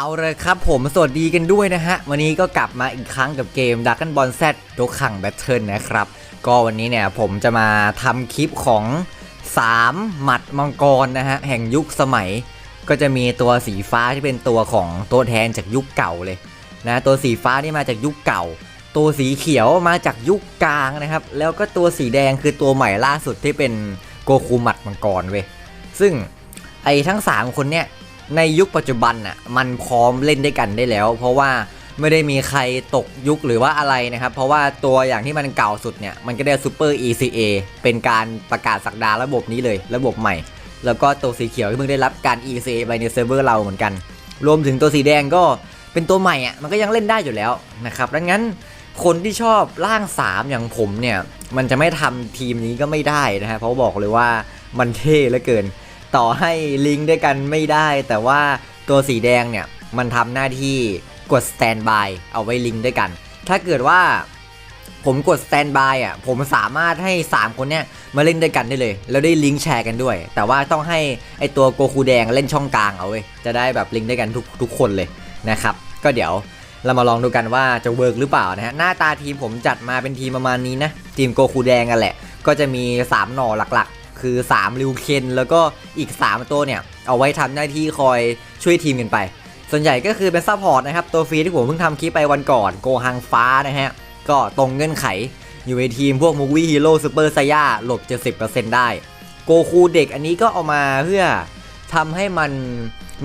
เอาเลยครับผมสวัสดีกันด้วยนะฮะ วันนี้ก็กลับมาอีกครั้งกับเกม d r a g o n Ball Z โดขังแบทเทิลนะครับ ก็วันนี้เนี่ยผมจะมาทำคลิปของ 3 หมัดมังกรนะฮะ แห่งยุคสมัย ก็จะมีตัวสีฟ้าที่เป็นตัวของตัวแทนจากยุคเก่าเลยนะตัวสีฟ้านี่มาจากยุคเก่า ตัวสีเขียวมาจากยุคกลางนะครับ แล้วก็ตัวสีแดงคือตัวใหม่ล่าสุดที่เป็นโกคูหมัดมังกรเว้ยซึ่งไอ้ทั้ง 3 คนเนี่ย ในยุคปัจจุบันน่ะมันพร้อมเล่นด้วยกันได้แล้ว เพราะว่าไม่ได้มีใครตกยุคหรือว่าอะไรนะครับ เพราะว่าตัวอย่างที่มันเก่าสุดเนี่ย มันก็ได้ซูเปอร์ ECA เป็นการประกาศสักดาระบบนี้เลย ระบบใหม่ แล้วก็ตัวสีเขียวที่เพิ่งได้รับการ ECA ไปในเซิร์ฟเวอร์เราเหมือนกัน รวมถึงตัวสีแดงก็เป็นตัวใหม่อะมันก็ยังเล่นได้อยู่แล้วนะครับดังนั้นคนที่ชอบร่าง 3 อย่างผมเนี่ย มันจะไม่ทำทีมนี้ก็ไม่ได้นะฮะเพราะบอกเลยว่ามันเท่เหลือเกิน ต่อให้ลิงก์ด้วยกันไม่ได้ แต่ว่าตัวสีแดงเนี่ยมันทำหน้าที่กดสแตนบายเอาไว้ลิงก์ด้วยกัน ถ้าเกิดว่าผมกดสแตนบายอะผมสามารถให้ 3 คนเนี้ยมาเล่นด้วยกันได้เลย แล้วได้ลิงก์แชร์กันด้วย แต่ว่าต้องให้ไอตัวโกคูแดงเล่นช่องกลางเอาเว้จะได้แบบลิงก์ด้วยกันทุกทุกคนเลยนะครับ ก็เดี๋ยวเรามาลองดูกันว่าจะเวิร์กหรือเปล่านะฮะหน้าตาทีมผมจัดมาเป็นทีมประมาณนี้นะ ทีมโกคูแดงกันแหละ ก็จะมี 3 หน่อหลัก คือ 3 ริวเคนแล้วก็อีก 3 ตัวเนี่ย เอาไว้ทำหน้าที่คอยช่วยทีมกันไป ส่วนใหญ่ก็คือเป็นซัพพอร์ตนะครับ ตัวฟรีที่ผมเพิ่งทำคลิปไปวันก่อนโกฮังฟ้านะฮะ ก็ตรงเงื่อนไข อยู่ในทีมพวกมูวี่ฮีโร่ซูเปอร์ไซย่าหลบ 70%ได้ โกคูเด็กอันนี้ก็เอามาเพื่อทำให้มัน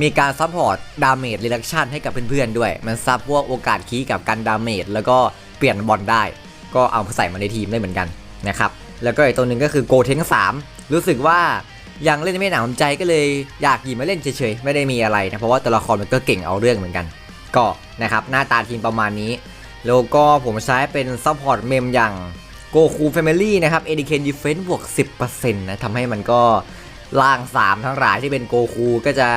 มีการซัพพอร์ตดาเมจรีดักชันให้กับเพื่อนๆด้วย มันซับพวกโอกาสคีกับการดาเมจแล้วก็เปลี่ยนบอลได้ ก็เอาใส่มาในทีมได้เหมือนกันนะครับ แล้วก็อีกตัวหนึ่งก็คือโกเทนสามรู้สึกว่ายังเล่นไม่หนำใจก็เลยอยากหยิบมาเล่นเฉยๆ ไม่ได้มีอะไรนะ เพราะว่าตัวละครมันก็เก่งเอาเรื่องเหมือนกัน ก็นะครับหน้าตาทีมประมาณนี้ แล้วก็ผมใช้เป็นซัพพอร์ตเมมอย่างโกคูแฟมิลี่นะครับเอดิเคนดีเฟนซ์บวก 10%นะทำให้มันก็ล่าง 3 ทั้งหลายที่เป็นโกคูก็จะ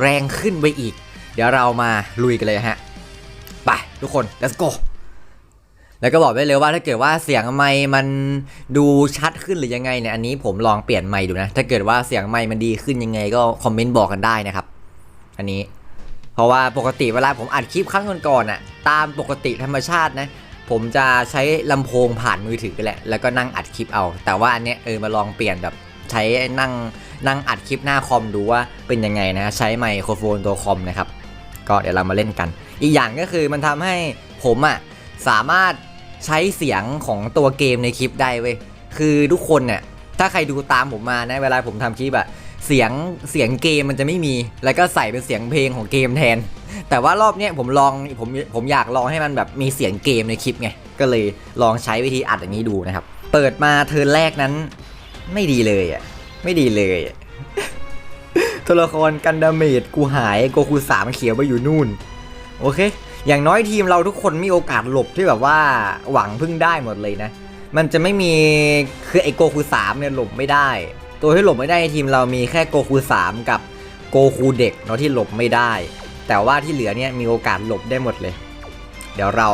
แรงขึ้นไปอีก เดี๋ยวเรามาลุยกันเลยฮะ ไปทุกคน let's go แล้วก็บอกไว้เลยว่าถ้าเกิดว่าเสียงไมค์มันดูชัดขึ้นหรือยังไงเนี่ยอันนี้ผมลองเปลี่ยนไมค์ดูนะ ถ้าเกิดว่าเสียงไมค์มันดีขึ้นยังไงก็คอมเมนต์บอกกันได้นะครับ อันนี้ เพราะว่าปกติเวลาผมอัดคลิปครั้งก่อนๆอะตามปกติธรรมชาตินะ ผมจะใช้ลำโพงผ่านมือถือแหละแล้วก็นั่งอัดคลิปเอา แต่ว่าอันเนี้ยเออมาลองเปลี่ยนแบบใช้นั่งนั่งอัดคลิปหน้าคอมดูว่าเป็นยังไงนะใช้ไมโครโฟนตัวคอมนะครับก็เดี๋ยวเรามาเล่นกัน อีกอย่างก็คือมันทำให้ผมอะสามารถ ใช้เสียงของตัวเกมในคลิปได้เว้ยคือทุกคนเนี่ยถ้าใครดูตามผมมานะเวลาผมทำคลิปอะเสียงเสียงเกมมันจะไม่มี แล้วก็ใส่เป็นเสียงเพลงของเกมแทน แต่ว่ารอบเนี้ยผมลองผมผมอยากลองให้มันแบบมีเสียงเกมในคลิปไงก็เลยลองใช้วิธีอัดอย่างนี้ดูนะครับ เปิดมาเทิร์นแรกนั้น ไม่ดีเลยอะไม่ดีเลยตัวละครกันดาเมจกูหายโกคูสามเขียวไปอยู่นู่น โอเค อย่างน้อยทีมเราทุกคนมีโอกาสหลบที่แบบว่าหวังพึ่งได้หมดเลยนะ มันจะไม่มีคือไอโกคูสามเนี่ยหลบไม่ได้ ตัวที่หลบไม่ได้ทีมเรามีแค่โกคูสามกับโกคูเด็กเนาะที่หลบไม่ได้ แต่ว่าที่เหลือเนี่ยมีโอกาสหลบได้หมดเลย เดี๋ยวเรา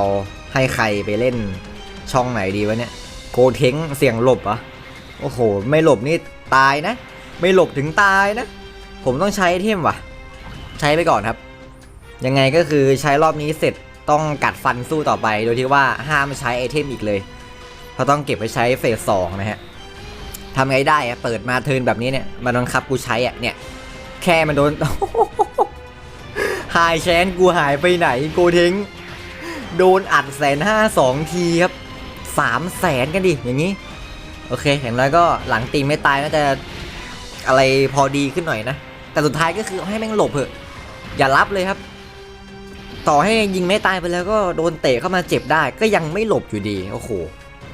ให้ใครไปเล่นช่องไหนดีวะเนี่ยโกเทงเสียงหลบเหรอโอ้โห ไม่หลบนี่ตายนะ ไม่หลบถึงตายนะ ผมต้องใช้เทมว่ะ ใช้ไปก่อนครับ ยังไงก็คือใช้รอบนี้เสร็จต้องกัดฟันสู้ต่อไป โดยที่ว่าห้ามใช้ไอเทมอีกเลย เพราะต้องเก็บไปใช้เฟสสองนะฮะทำไงได้อะเปิดมาเทินแบบนี้เนี่ยมันบังคับกูใช้อะเนี่ย แค่มันโดนหายแชนกูหายไปไหนโกเทงโดนอัดแสนห้าสองทีครับสามแสนกันดิอย่างนี้ โอเคอย่างน้อยก็หลังตีไม่ตายน่าจะอะไรพอดีขึ้นหน่อยนะ แต่สุดท้ายก็คือให้แม่งหลบเถอะ อย่ารับเลยครับ ต่อให้ยิงไม่ตายไปแล้วก็โดนเตะเข้ามาเจ็บได้ ก็ยังไม่หลบอยู่ดี โอ้โห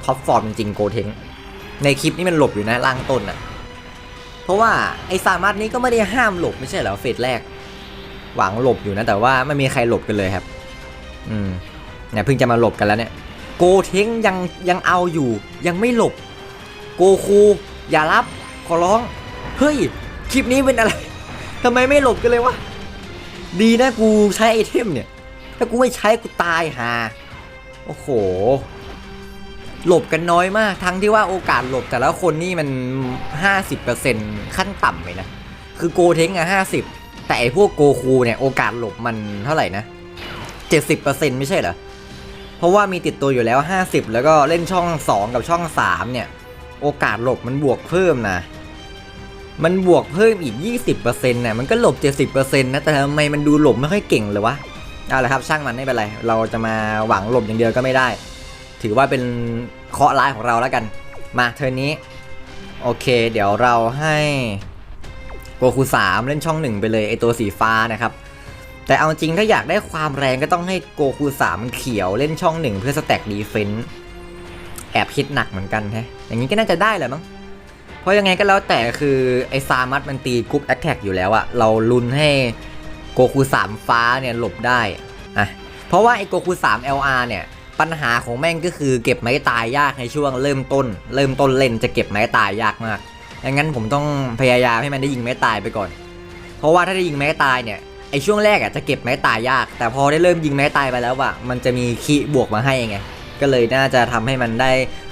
ท็อปฟอร์มจริงๆโกเทงในคลิปนี้มันหลบอยู่นะล่างต้นอะ เพราะว่าไอ้สามารถนี้ก็ไม่ได้ห้ามหลบไม่ใช่เหรอเฟสแรก หวังหลบอยู่นะ แต่ว่าไม่มีใครหลบกันเลยครับ อืมเนี่ยเพิ่งจะมาหลบกันแล้วเนี่ย โกเทงยังยังเอาอยู่ ยังไม่หลบ โกคูอย่ารับขอร้อง เฮ้ย คลิปนี้เป็นอะไรทำไมไม่หลบกันเลยวะ ดีนะกูใช้ไอเทมเนี่ย ถ้ากูไม่ใช้กูตายหาโอ้โห หลบกันน้อยมาก ทั้งที่ว่าโอกาสหลบแต่ละคนนี่มัน 50%ขั้นต่ำเลยนะ คือโกเทงอะ50แต่ไอพวกโกคูเนี่ยโอกาสหลบมันเท่าไหร่นะ 70%ไม่ใช่เหรอ เพราะว่ามีติดตัวอยู่แล้ว 50 แล้วก็เล่นช่อง 2 กับช่อง 3 เนี่ย โอกาสหลบมันบวกเพิ่มนะมันบวกเพิ่มอีก 20%น่ะมันก็หลบ 70%นะ แต่ทำไมมันดูหลบไม่ค่อยเก่งเลยวะ เอาละครับช่างมันไม่เป็นไร เราจะมาหวังหลบอย่างเดียวก็ไม่ได้ ถือว่าเป็นเคาะร้ายของเราแล้วกัน มาเทอร์นนี้ โอเค เดี๋ยวเราให้โกคู3เล่นช่องหนึ่งไปเลยไอตัวสีฟ้านะครับ แต่เอาจริงถ้าอยากได้ความแรงก็ต้องให้โกคู3เขียวเล่นช่องหนึ่งเพื่อสแต็กดีเฟนต์แอบคิดหนักเหมือนกันแฮะอย่างนี้ก็น่าจะได้แหละมั้งเพราะยังไงก็แล้วแต่คือไอซามัสมันตีกรุ๊ปแอคแท็กอยู่แล้วอะเราลุ้นให้ โกคู3ฟ้าเนี่ยหลบได้อะเพราะว่าไอโกคู3 LR เนี่ยปัญหาของแม่งก็คือเก็บไม้ตายยากในช่วงเริ่มต้น เริ่มต้นเล่นจะเก็บไม้ตายยากมากดังนั้นผมต้องพยายามให้มันได้ยิงไม้ตายไปก่อน เพราะว่าถ้าได้ยิงไม้ตายเนี่ยไอช่วงแรกอะจะเก็บไม้ตายยาก แต่พอได้เริ่มยิงไม้ตายไปแล้วอะมันจะมีคีบวกมาให้ไงก็เลยน่าจะทำให้มันได้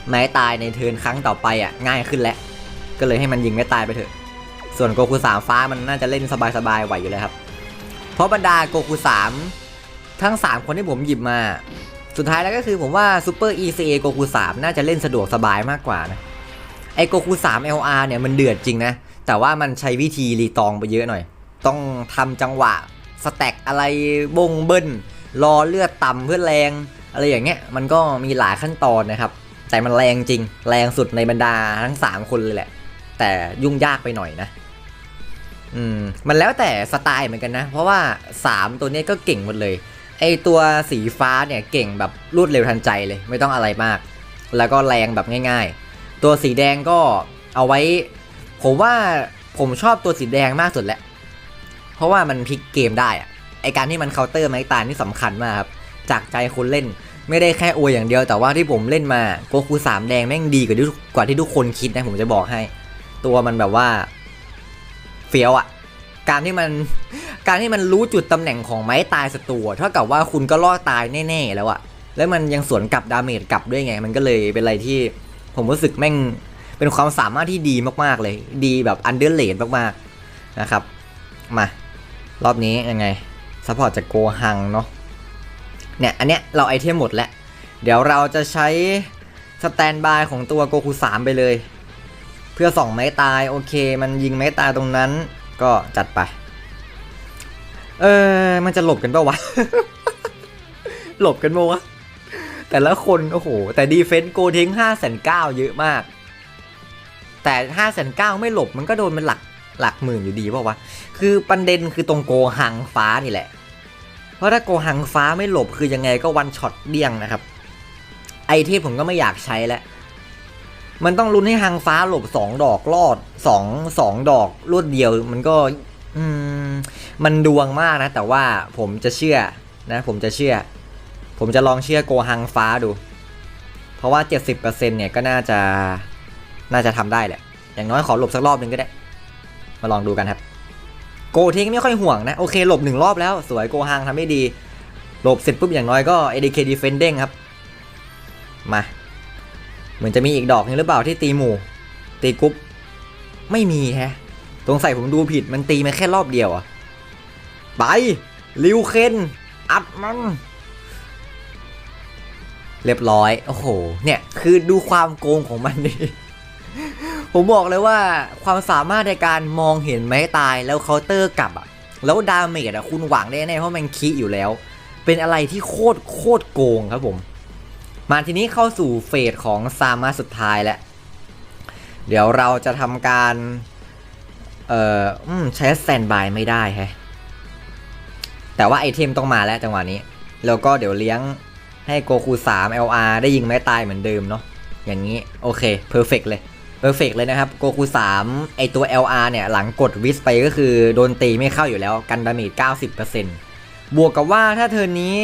ไม้ตายในเทิร์นครั้งต่อไปอะง่ายขึ้นแล้วก็เลยให้มันยิงไม้ตายไปเถอะ ส่วนโกคูสามฟ้ามันน่าจะเล่นสบายๆไหวอยู่แล้วครับ เพราะบรรดาโกคูสามทั้ง 3 คนที่ผมหยิบมา สุดท้ายแล้วก็คือผมว่าซูเปอร์ ECA โกคู3น่าจะเล่นสะดวกสบายมากกว่านะไอโกคู3 LR เนี่ยมันเดือดจริงนะ แต่ว่ามันใช้วิธีรีตองไปเยอะหน่อย ต้องทำจังหวะสแต็กอะไรบงเบิ้ลรอเลือดต่ำเพื่อแรง อะไรอย่างเงี้ยมันก็มีหลายขั้นตอนนะครับ แต่มันแรงจริง แรงสุดในบรรดาทั้ง 3 คนเลยแหละ แต่ยุ่งยากไปหน่อยนะ อืมมันแล้วแต่สไตล์เหมือนกันนะ เพราะว่า 3 ตัวนี้ก็เก่งหมดเลย ไอตัวสีฟ้าเนี่ยเก่งแบบรวดเร็วทันใจเลย ไม่ต้องอะไรมาก แล้วก็แรงแบบง่าย ๆ ตัวสีแดงก็เอาไว้ ผมว่าผมชอบตัวสีแดงมากสุดแหละ เพราะว่ามันพลิกเกมได้อะไอการที่มันเคาน์เตอร์ไม้ตานี่สำคัญมากครับ จากใจคนเล่นไม่ได้แค่อวยอย่างเดียว แต่ว่าที่ผมเล่นมาโกคูสามแดงแม่งดีกว่าที่กว่าที่ทุกคนคิดนะผมจะบอกให้ ตัวมันแบบว่า เฟี้ยวอะการที่มันการที่มันรู้จุดตำแหน่งของไม้ตายศัตรูเท่ากับว่าคุณก็รอดตายแน่ๆแล้วอะแล้วมันยังสวนกลับดาเมจกลับด้วยไง มันก็เลยเป็นอะไรที่ผมรู้สึกแม่งเป็นความสามารถที่ดีมากๆเลย ดีแบบอันเดอร์เลดมากๆนะครับ มารอบนี้ยังไงซัพพอร์ตจากโกฮังเนาะเนี่ยอันเนี้ยเราไอเทมหมดแล้ว เดี๋ยวเราจะใช้สแตนบายของตัวโกคู3ไปเลย เพื่อส่องไม้ตายโอเค มันยิงไม้ตายตรงนั้น ก็จัดไป เออมันจะหลบกันปะวะ หลบกันปะวะ แต่ละคน โอ้โห แต่ดีเฟนต์โกเทงห้าแสนเก้าเยอะมาก แต่ห้าแสนเก้าไม่หลบมันก็โดนเป็นหลักหลักหมื่นอยู่ดีปะวะ คือประเด็นคือตรงโกหังฟ้านี่แหละ เพราะถ้าโกหังฟ้าไม่หลบคือยังไงก็วันช็อตเดี้ยงนะครับ ไอเทมผมก็ไม่อยากใช้แล้ว มันต้องลุ้นให้หังฟ้าหลบสองดอกรอดสองสองดอกรวดเดียว มันก็ อืม มันดวงมากนะ แต่ว่าผมจะเชื่อนะ ผมจะเชื่อ ผมจะลองเชื่อโกหังฟ้าดู เพราะว่า 70%เนี่ยก็น่าจะน่าจะทำได้แหละ อย่างน้อยขอหลบสักรอบหนึ่งก็ได้ มาลองดูกันครับ โกเทงไม่ค่อยห่วงนะ โอเคหลบหนึ่งรอบแล้ว สวยโกฮังทำได้ดี หลบเสร็จปุ๊บอย่างน้อยก็ ADK Defending ครับ มา เหมือนจะมีอีกดอกนึงหรือเปล่าที่ตีหมู่ ตีกรุ๊ปไม่มีแฮะ ตรงใส่ผมดูผิดมันตีมาแค่รอบเดียวอะไปลิวเคนอัดมันเรียบร้อย โอ้โห เนี่ย คือดูความโกงของมันดิ ผมบอกเลยว่าความสามารถในการมองเห็นไม้ตายแล้วเคาน์เตอร์กลับอะแล้วดาเมจอะคุณหวังได้แน่เพราะมันคีอยู่แล้ว เป็นอะไรที่โคตรโคตรโกงครับผม มาทีนี้เข้าสู่เฟสของซามาสุดท้ายแล้ว เดี๋ยวเราจะทำการ เอ่อใช้แตนบายไม่ได้แฮะแต่ว่าไอเทมต้องมาแล้วจังหวะนี้ แล้วก็เดี๋ยวเลี้ยงให้โกคู3 LR ได้ยิงไม้ตายเหมือนเดิมเนาะอย่างนี้ โอเคเพอร์เฟกเลยเพอร์เฟกเลยนะครับโกคู3ไอตัว LR เนี่ย หลังกดวิสไปก็คือโดนตีไม่เข้าอยู่แล้วกันดาเมจ90%บวกกับว่าถ้าเทินนี้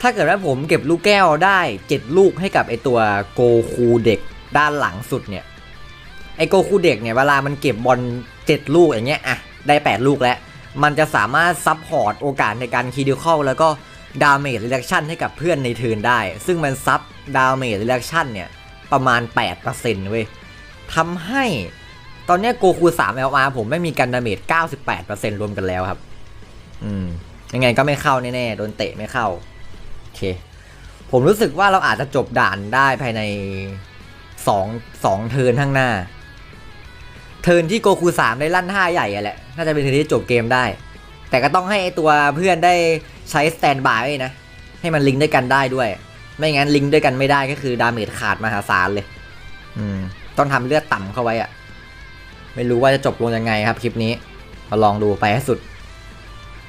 ถ้าเกิดว่าผมเก็บลูกแก้วได้ 7 ลูกให้กับไอตัวโกคูเด็กด้านหลังสุดเนี่ย ไอโกคูเด็กเนี่ยเวลามันเก็บบอล7 ลูกอย่างเงี้ยอะได้ 8 ลูกแล้ว มันจะสามารถซับพอร์ตโอกาสในการคีดิคอลแล้วก็ดาเมจรีแอคชั่นให้กับเพื่อนในเทิร์นได้ ซึ่งมันซับดาเมจรีแอคชั่นเนี่ยประมาณ 8%เว้ยทำให้ตอนนี้โกคู3 LR ผมไม่มีกันดาเมจ98%รวมกันแล้วครับ อืม ยังไงก็ไม่เข้าแน่ๆ โดนเตะไม่เข้า เค ผมรู้สึกว่าเราอาจจะจบด่านได้ภายในสองสองเทินข้างหน้า เทินที่โกคูสามได้ลั่นท่าใหญ่อะแหละ น่าจะเป็นเทินที่จบเกมได้ แต่ก็ต้องให้ไอตัวเพื่อนได้ใช้สแตนบายนะ ให้มันลิงก์ด้วยกันได้ด้วย ไม่งั้นลิงก์ด้วยกันไม่ได้ก็คือดาเมจขาดมหาศาลเลย อืม ต้องทำเลือดต่ำเข้าไว้อะไม่รู้ว่าจะจบลงยังไงครับคลิปนี้มาลองดูไปให้สุด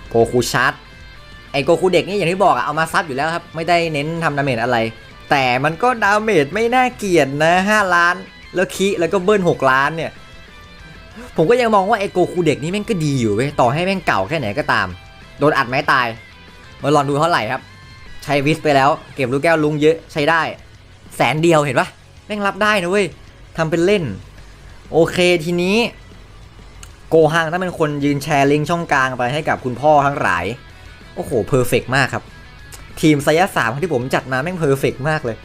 โกคูชาร์จ ไอโกคูเด็กนี่อย่างที่บอกอะเอามาซับอยู่แล้วครับ ไม่ได้เน้นทำดาเมจอะไร แต่มันก็ดาเมจไม่น่าเกลียดนะ 5 ล้าน แล้วคิแล้วก็เบิ้ล6 ล้านเนี่ย ผมก็ยังมองว่าไอโกคูเด็กนี่แม่งก็ดีอยู่เว้ยต่อให้แม่งเก่าแค่ไหนก็ตาม โดนอัดไม้ตายมาลองดูเท่าไหร่ครับ ใช้วิสไปแล้วเก็บลูกแก้วลุงเยอะใช้ได้ แสนเดียวเห็นปะแม่งรับได้นะเว้ยทำเป็นเล่น โอเคทีนี้ โกฮังถ้าเป็นคนยืนแชร์ลิงก์ช่องกลางไปให้กับคุณพ่อทั้งหลาย โอ้โหเพอร์เฟกมากครับ ทีมไซยะสามที่ผมจัดมาแม่งเพอร์เฟกมากเลย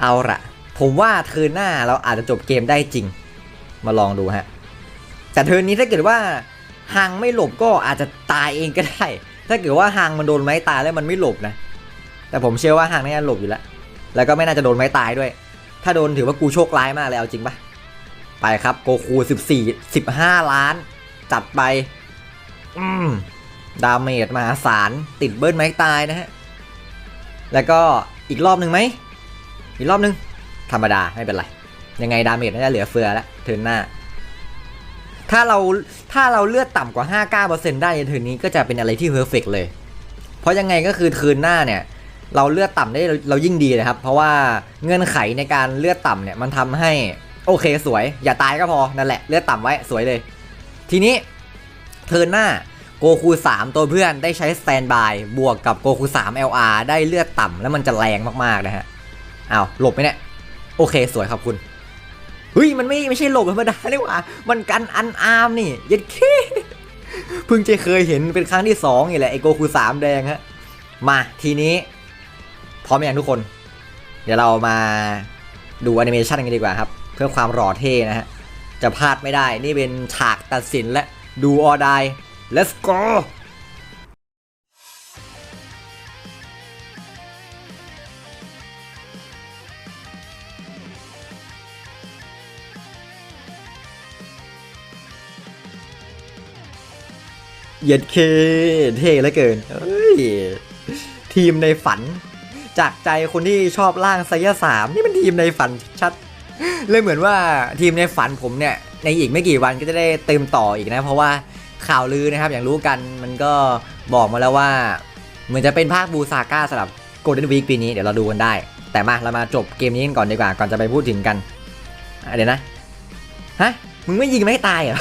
เอาละผมว่าเทิร์นหน้าเราอาจจะจบเกมได้จริง มาลองดูฮะ แต่เทิร์นนี้ถ้าเกิดว่าฮังไม่หลบก็อาจจะตายเองก็ได้ ถ้าเกิดว่าฮังมันโดนไม้ตายแล้วมันไม่หลบนะ แต่ผมเชื่อว่าฮังน่าจะหลบอยู่แล้ว แล้วก็ไม่น่าจะโดนไม้ตายด้วย ถ้าโดนถือว่ากูโชคร้ายมากเลยเอาจริงปะไปครับโกคู 14 15 ล้าน จัดไป อืม ดาเมจมหาศาลติดเบิ้ลไม้ตายนะฮะ แล้วก็อีกรอบหนึ่งไหม อีกรอบหนึ่งธรรมดาไม่เป็นไร ยังไงดาเมจน่าจะเหลือเฟือแล้วเทินหน้า ถ้าเราถ้าเราเลือดต่ำกว่า 5-9%ได้ในเทิร์นนี้ก็จะเป็นอะไรที่เพอร์เฟกเลย เพราะยังไงก็คือเทินหน้าเนี่ย เราเลือดต่ำได้เรายิ่งดีนะครับ เพราะว่าเงื่อนไขในการเลือดต่ำเนี่ยมันทำให้โอเคสวย อย่าตายก็พอนั่นแหละเลือดต่ำไว้สวยเลย ทีนี้เทินหน้า โกคู3 ตัวเพื่อนได้ใช้สแตนบาย บวกกับโกคู3 LR ได้เลือดต่ำแล้วมันจะแรงมากๆนะฮะอ้าวหลบไหมเนี่ย โอเคสวยครับคุณเฮ้ยมันไม่ไม่ใช่หลบธรรมดานี่หว่า มันกันอันอาร์มนี่ยัดเคเพิ่งจะเคยเห็นเป็นครั้งที่สองนี่แหละไอโกคูสามแดงฮะมาทีนี้พร้อมยังทุกคน เดี๋ยวเรามาดูแอนิเมชันกันดีกว่าครับ เพื่อความหล่อเท่นะฮะจะพลาดไม่ได้นี่เป็นฉากตัดสินและดูออด let's go เย็ดเคเท่เหลือเกินเฮ้ยทีมในฝัน จากใจคนที่ชอบร่างไซยสามนี่มันทีมในฝันชัดเลยเหมือนว่าทีมในฝันผมเนี่ย ในอีกไม่กี่วันก็จะได้เติมต่ออีกนะ เพราะว่า ข่าวลือนะครับ อย่างรู้กันมันก็บอกมาแล้วว่า เหมือนจะเป็นภาคบูซาก้าสำหรับโกลเด้นวีคปีนี้เดี๋ยวเราดูกันได้ แต่มาเรามาจบเกมนี้กันก่อนดีกว่าก่อนจะไปพูดถึงกันเดี๋ยวนะฮะมึงไม่ยิงไม่ตายเหรอ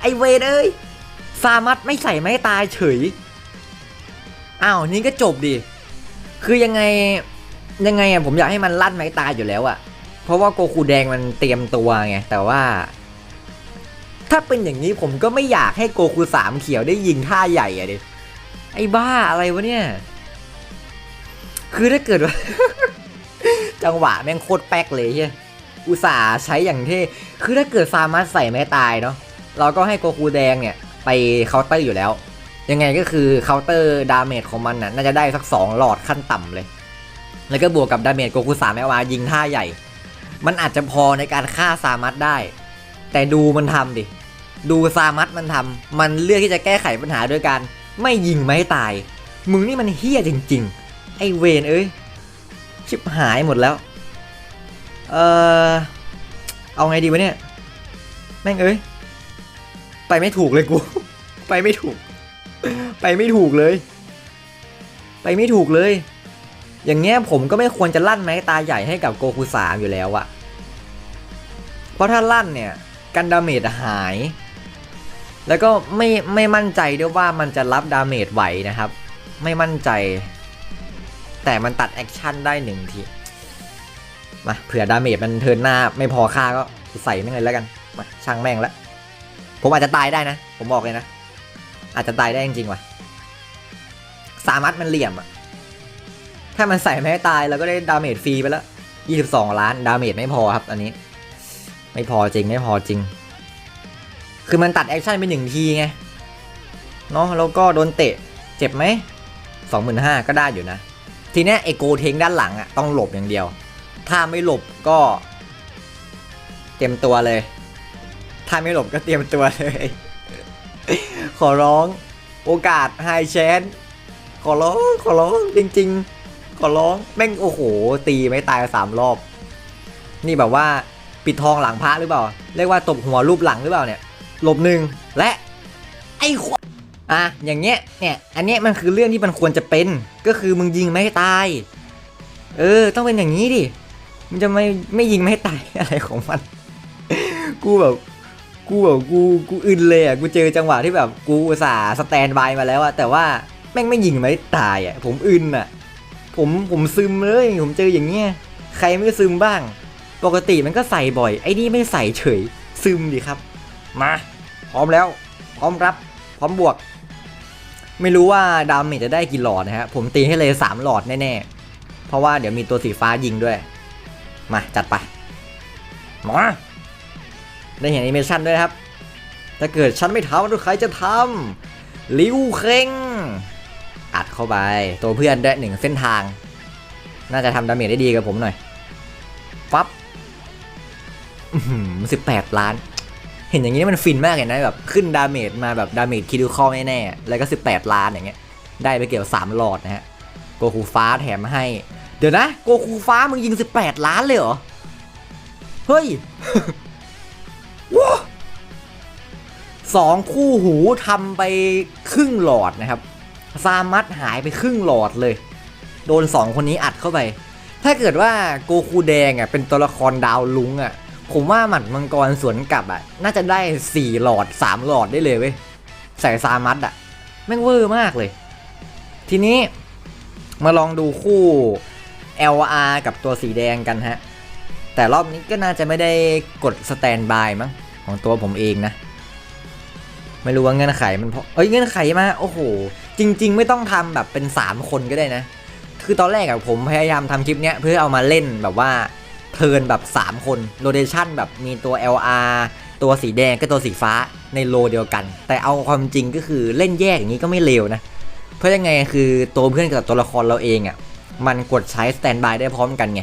ไอเวนเอ้ยซามัตไม่ใส่ไม่ตายเฉยอ้าวนี่ก็จบดิคือยังไงยังไงอะผมอยากให้มันลั่นไม้ตายอยู่แล้วอะเพราะว่าโกคูแดงมันเตรียมตัวไงแต่ว่า ถ้าเป็นอย่างนี้ผมก็ไม่อยากให้โกคูสามเขียวได้ยิงท่าใหญ่อะดิไอ้บ้าอะไรวะเนี่ย คือถ้าเกิดว่า จังหวะแม่งโคตรแป๊กเลยเฮียอุตส่าห์ใช้อย่างที่คือถ้าเกิดซามัสใส่ไม่ตายเนาะเราก็ให้โกคูแดงเนี่ย ไปเคาน์เตอร์อยู่แล้ว ยังไงก็คือเคาน์เตอร์ดาเมจของมันน่ะน่าจะได้สัก 2 หลอดขั้นต่ำเลย แล้วก็บวกกับดาเมจโกคูสามแอวายิงท่าใหญ่ มันอาจจะพอในการฆ่าซามัสได้ แต่ดูมันทำดิ ดูซามัสมันทำมันเลือกที่จะแก้ไขปัญหาด้วยการไม่ยิงไม่ตาย มึงนี่มันเฮี้ยจริง ๆ ไอเวนเอ้ย ชิบหายหมดแล้ว เออเอาไงดีวะเนี่ย แม่งเอ้ย ไปไม่ถูกเลยกู ไปไม่ถูก ไปไม่ถูกเลย ไปไม่ถูกเลย อย่างเงี้ยผมก็ไม่ควรจะลั่นไม้ตาใหญ่ให้กับโกคูสามอยู่แล้วอะเพราะถ้าลั่นเนี่ย กันดาเมจหาย แล้วก็ไม่ไม่มั่นใจด้วยว่ามันจะรับดาเมจไหวนะครับ ไม่มั่นใจ แต่มันตัดแอคชั่นได้หนึ่งทีมาเผื่อดาเมจมันเทินหน้าไม่พอค่าก็ใส่แม่งเลยแล้วกันมาช่างแม่งแล้วผมอาจจะตายได้นะ ผมบอกเลยนะ อาจจะตายได้จริงๆว่ะสามัดมันเหลี่ยมอะถ้ามันใส่ไม่ตายเราก็ได้ดาเมจฟรีไปแล้ว 22 ล้านดาเมจไม่พอครับ อันนี้ ไม่พอจริงไม่พอจริง คือมันตัดแอคชั่นไปหนึ่งทีไง เนาะแล้วก็โดนเตะ เจ็บไหมสองหมื่นห้าก็ได้อยู่นะ ทีนี้ไอโกเทงด้านหลังอะต้องหลบอย่างเดียว ถ้าไม่หลบก็ เตรียมตัวเลย ถ้าไม่หลบก็เตรียมตัวเลย ขอร้องโอกาสไฮแชนขอร้อง ขอร้อง จริง ๆ ขอร้อง แม่งโอ้โห ตีไม่ตายสามรอบ นี่แบบว่าปิดทองหลังพระหรือเปล่า เรียกว่าตบหัวรูปหลังหรือเปล่าเนี่ย หลบหนึ่งและไอ้ขวอะอย่างเงี้ยเนี่ยอันเนี้ยมันคือเรื่องที่มันควรจะเป็น ก็คือมึงยิงไม่ให้ตาย เออ ต้องเป็นอย่างนี้ดิมันจะไม่ไม่ยิงไม่ให้ตายอะไรของมัน กูแบบกูแบบกูกูอึนเลยอะกูเจอจังหวะที่แบบกูอุตส่าสแตนบายมาแล้วอะแต่ว่าแม่งไม่ยิงไม่ตายอะผมอึนอะ ผมผมซึมเลยผมเจออย่างเงี้ยใครไม่ซึมบ้าง ปกติมันก็ใส่บ่อย ไอ้นี่ไม่ใส่เฉยซึมดิครับ มาพร้อมแล้ว พร้อมรับ พร้อมบวก ไม่รู้ว่าดาเมจจะได้กี่หลอดนะฮะ ผมตีให้เลย 3 หลอดแน่ๆ เพราะว่าเดี๋ยวมีตัวสีฟ้ายิงด้วย มาจัดไป มา ได้เห็นแอนิเมชันด้วยนะครับ ถ้าเกิดฉันไม่ทำใครจะทำลิวเคงอัดเข้าไป ตัวเพื่อนได้หนึ่งเส้นทาง น่าจะทำดาเมจได้ดีกับผมหน่อยฟับสิบแปดล้าน เห็นอย่างนี้มันฟินมากเลยนะแบบขึ้นดาเมจมาแบบดาเมจคิดูคอแน่ๆ แล้วก็ 18 ล้านอย่างเงี้ย ได้ไปเกี่ยว 3 หลอดนะฮะ โกคูฟ้าแถมให้ เดี๋ยวนะ โกคูฟ้ามึงยิง 18 ล้านเลยเหรอ เฮ้ยว้าสองคู่หูทำไปครึ่งหลอดนะครับซามัดหายไปครึ่งหลอดเลย โดนสองคนนี้อัดเข้าไป ถ้าเกิดว่าโกคูแดงอะเป็นตัวละครดาวลุงอะ ผมว่าหมัดมังกรสวนกลับอะ น่าจะได้ 4 หลอด 3 หลอดได้เลยเว้ย ใส่ซามัดอะ แม่งเวอร์มากเลย ทีนี้มาลองดูคู่ LR กับตัวสีแดงกันฮะ แต่รอบนี้ก็น่าจะไม่ได้กดสแตนบายมั้ง ของตัวผมเองนะ ไม่รู้ว่าเงื่อนไขมันเพราะเอ้ยเงื่อนไขมา โอ้โห จริง ๆ ไม่ต้องทำแบบเป็น 3 คนก็ได้นะ คือตอนแรกอะผมพยายามทำคลิปเนี้ยเพื่อเอามาเล่นแบบว่า เทินแบบ 3 คนโรเดชันแบบมีตัว LR ตัวสีแดงก็ตัวสีฟ้าในโลเดียวกัน แต่เอาความจริงก็คือเล่นแยกอย่างนี้ก็ไม่เลวนะ เพราะยังไงคือตัวเพื่อนกับตัวละครเราเองอะ่ะมันกดใช้สแตนบายได้พร้อมกันไง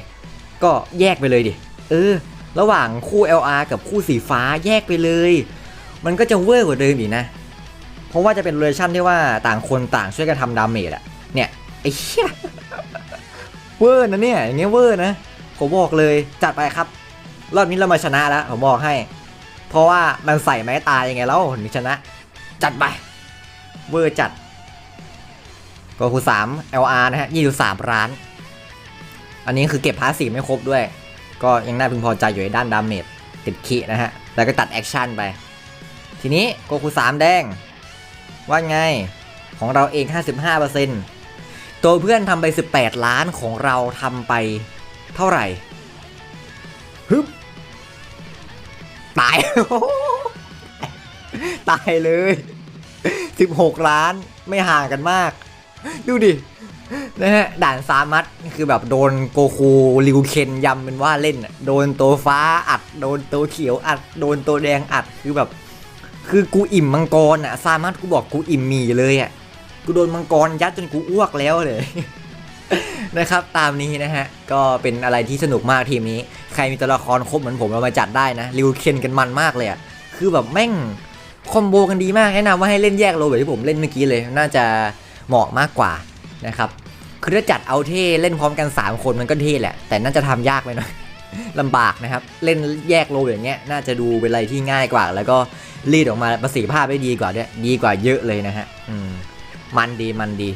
ก็แยกไปเลยดิ เออ ระหว่างคู่ LR กับคู่สีฟ้าแยกไปเลย มันก็จะเวอร์กว่าเดิมอีกนะ เพราะว่าจะเป็นเรชั่นที่ว่าต่างคนต่างช่วยกันทำดาเมจอะเนี่ยไอ้เหี้ยเวอร์นะเนี่ยอย่างเงี้ยเวอร์นะ ผมบอกเลยจัดไปครับ รอบนี้เรามาชนะแล้วผมบอกให้ เพราะว่ามันใส่ไม้ตายยังไงแล้วถึงชนะ จัดไปเวอร์จัดโก็คือ3 LR นะฮะ23ล้าน อันนี้คือเก็บพาสซีไม่ครบด้วย ก็ยังน่าพึงพอใจอยู่ในด้านดาเมจติดคีนะฮะ แล้วก็ตัดแอคชั่นไป ทีนี้โกคู3แดง ว่าไงของเราเอง 55%ตัวเพื่อนทำไป 18 ล้านของเราทำไป เท่าไหร่ฮึบตาย ตายเลย 16 ล้านไม่ห่างกันมาก ดูดิ นะฮะ ด่านซามัตคือแบบโดนโกคูริวเคนยำเป็นว่าเล่น โดนตัวฟ้าอัด โดนตัวเขียวอัด โดนตัวแดงอัด คือแบบ คือกูอิ่มมังกรอะซามัตกูบอกกูอิ่มหมีเลยอะ กูโดนมังกรยัดจนกูอ้วกแล้วเลย นะครับตามนี้นะฮะ ก็เป็นอะไรที่สนุกมากทีมนี้ ใครมีตัวละครครบเหมือนผมเรามาจัดได้นะริวเคนกันมันมากเลยอะคือแบบแม่งคอมโบกันดีมากแนะนำว่าให้เล่นแยกโลแบบที่ผมเล่นเมื่อกี้เลย น่าจะเหมาะมากกว่านะครับคือถ้าจัดเอาเท่เล่นพร้อมกัน 3 คนมันก็เท่แหละ แต่น่าจะทำยากไปหน่อยลำบากนะครับ เล่นแยกโลอย่างเงี้ย น่าจะดูเป็นอะไรที่ง่ายกว่า แล้วก็รีดออกมาประสิทธิภาพได้ดีกว่าด้วยดีกว่าเยอะเลยนะฮะอืมมันดีมันดี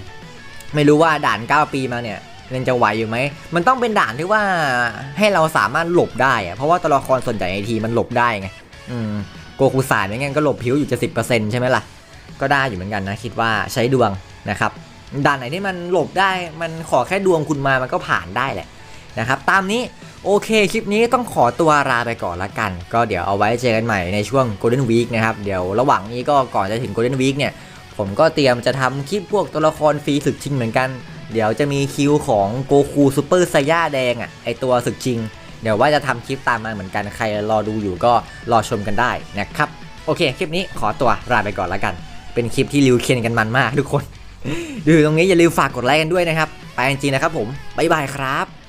ไม่รู้ว่าด่าน 9 ปีมาเนี่ยยังจะไหวอยู่ไหม มันต้องเป็นด่านที่ว่าให้เราสามารถหลบได้อะเพราะว่าตัวละครส่วนใหญ่ในทีมันหลบได้ไง อืม โกคูสายไม่งั้นก็หลบผิวอยู่จะสิบเปอร์เซ็นต์ใช่ไหมล่ะ ก็ได้อยู่เหมือนกันนะ คิดว่าใช้ดวงนะครับ ด่านไหนที่มันหลบได้ มันขอแค่ดวงคุณมา มันก็ผ่านได้แหละนะครับ ตามนี้โอเค คลิปนี้ต้องขอตัวลาไปก่อนละกัน ก็เดี๋ยวเอาไว้เจอกันใหม่ในช่วง Golden Week นะครับ เดี๋ยวระหว่างนี้ก็ก่อนจะถึง Golden Week เนี่ย ผมก็เตรียมจะทำคลิปพวกตัวละครฟรีศึกชิงเหมือนกัน เดี๋ยวจะมีคิวของโกคูซูเปอร์ไซย่าแดงอะไอตัวศึกชิง เดี๋ยวว่าจะทำคลิปตามมาเหมือนกันใครรอดูอยู่ก็รอชมกันได้นะครับ โอเค คลิปนี้ขอตัวลาไปก่อนแล้วกัน เป็นคลิปที่ริวเคนกันมันมากทุกคน ดูตรงนี้อย่าลืมฝากกดไลค์กันด้วยนะครับ ไปจริงๆนะครับผมบ๊ายบายครับ